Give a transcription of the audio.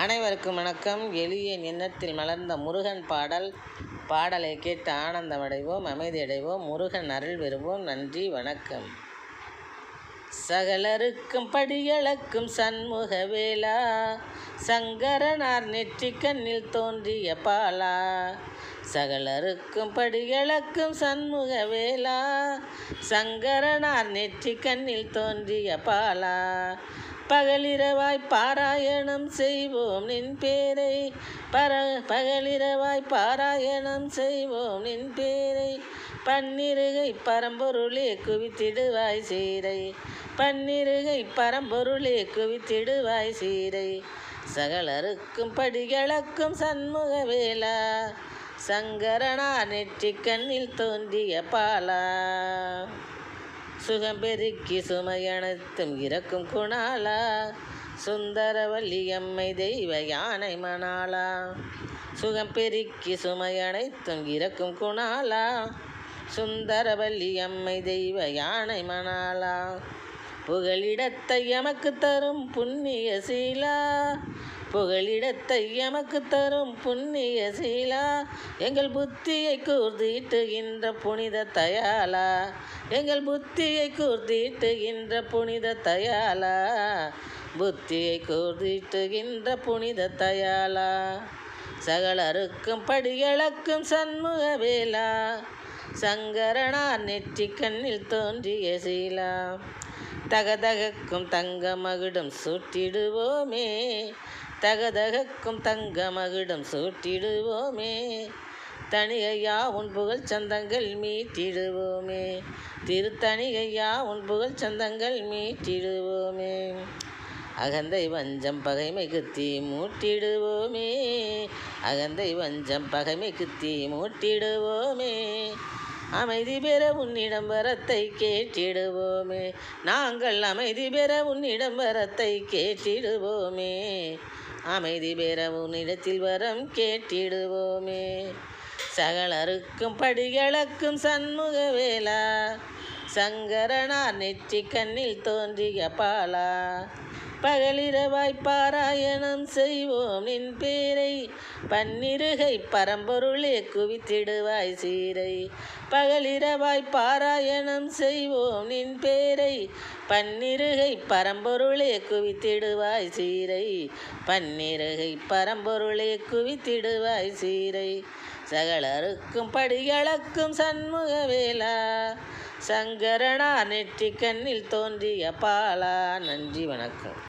அனைவருக்கும் வணக்கம். எளிய நின்னத்தில் மலர்ந்த முருகன் பாடல். பாடலை கேட்டு ஆனந்தமடைவோம் அமைதியடைவோம் முருகன் அருள் பெறுவோம். நன்றி வணக்கம். சகலருக்கும் படியளக்கும் சண்முக வேளா சங்கரனார் நெற்றி கண்ணில் தோன்றிய பாலா. சகலருக்கும் படியளக்கும் சண்முக வேளா சங்கரனார் நெற்றி கண்ணில் தோன்றிய பாலா. பகலிரவாய் பாராயணம் செய்வோம் நின் பேரை. பர பகலிரவாய் பாராயணம் செய்வோம் நின் பேரை. பன்னிருகை பரம்பொருளே குவித்திடுவாய் சீரை. பன்னிருகை பரம்பொருளே குவித்திடுவாய் சீரை. சகலருக்கும் படிகளக்கும் சண்முக வேளா. சங்கரனா நெற்றி கண்ணில் தோன்றிய பாலா. சுகம் பெருக்கி சுமையனைத்தும் இறக்கும் குணாலா. சுந்தரவல்லி அம்மை தெய்வ யானை மணாலா. சுகம் பெருக்கி சுமையனைத்தும் இறக்கும் குணாலா. சுந்தரவல்லி அம்மை தெய்வ யானை மணாலா. புகழிடத்தை எமக்கு தரும் புண்ணிய சீலா. புகழிடத்தை எமக்கு தரும் புண்ணிய சீலா. எங்கள் புத்தியை கூர்தீட்டுகின்ற புனித தயாலா எங்கள் புத்தியை கூர்தீட்டுகின்ற புனித தயாலா புத்தியை கூர்தீட்டுகின்ற புனித தயாலா சகலருக்கும் படியளக்கும் சண்முக வேலா சங்கரனார் நெற்றி கண்ணில் தோன்றிய சீலா. தகதகக்கும் தங்க மகுடம் சூட்டிடுவோமே. தகதகக்கும் தங்க மகுடம் சூட்டிடுவோமே. தனிகையா உன் புகழ் சந்தங்கள் மீட்டிடுவோமே. திருத்தணிகையா உன் புகழ் சந்தங்கள் மீட்டிடுவோமே. அகந்தை வஞ்சம் பகைமைக்கு தீ மூட்டிடுவோமே. அகந்தை வஞ்சம் பகைமைக்கு தீ மூட்டிடுவோமே. அமைதி பெற உன்னிடம் வரத்தை கேட்டிடுவோமே. நாங்கள் அமைதி பெற உன்னிடம் வரத்தை கேட்டிடுவோமே. அமைதி பெற உன்னிடத்தில் வரம் கேட்டிடுவோமே. சகலருக்கும் படிகளக்கும் சண்முக வேலா சங்கரனார் நெற்றி கண்ணில் தோன்றிய பாலா. பகலிரவாய் பாராயணம் செய்வோம் நின் பேரை. பன்னிருகை பரம்பொருளே குவித்திடுவாய் சீரை. பகலிரவாய் பாராயணம் செய்வோம் நின் பேரை. பன்னிருகை பரம்பொருளே குவித்திடுவாய் சீரை. பன்னிருகை பரம்பொருளே குவித்திடுவாய் சீரை. சகலருக்கும் படிகளக்கும் சண்முக வேலா சங்கரனா நெற்றி கண்ணில் தோன்றிய பாலா. நன்றி வணக்கம்.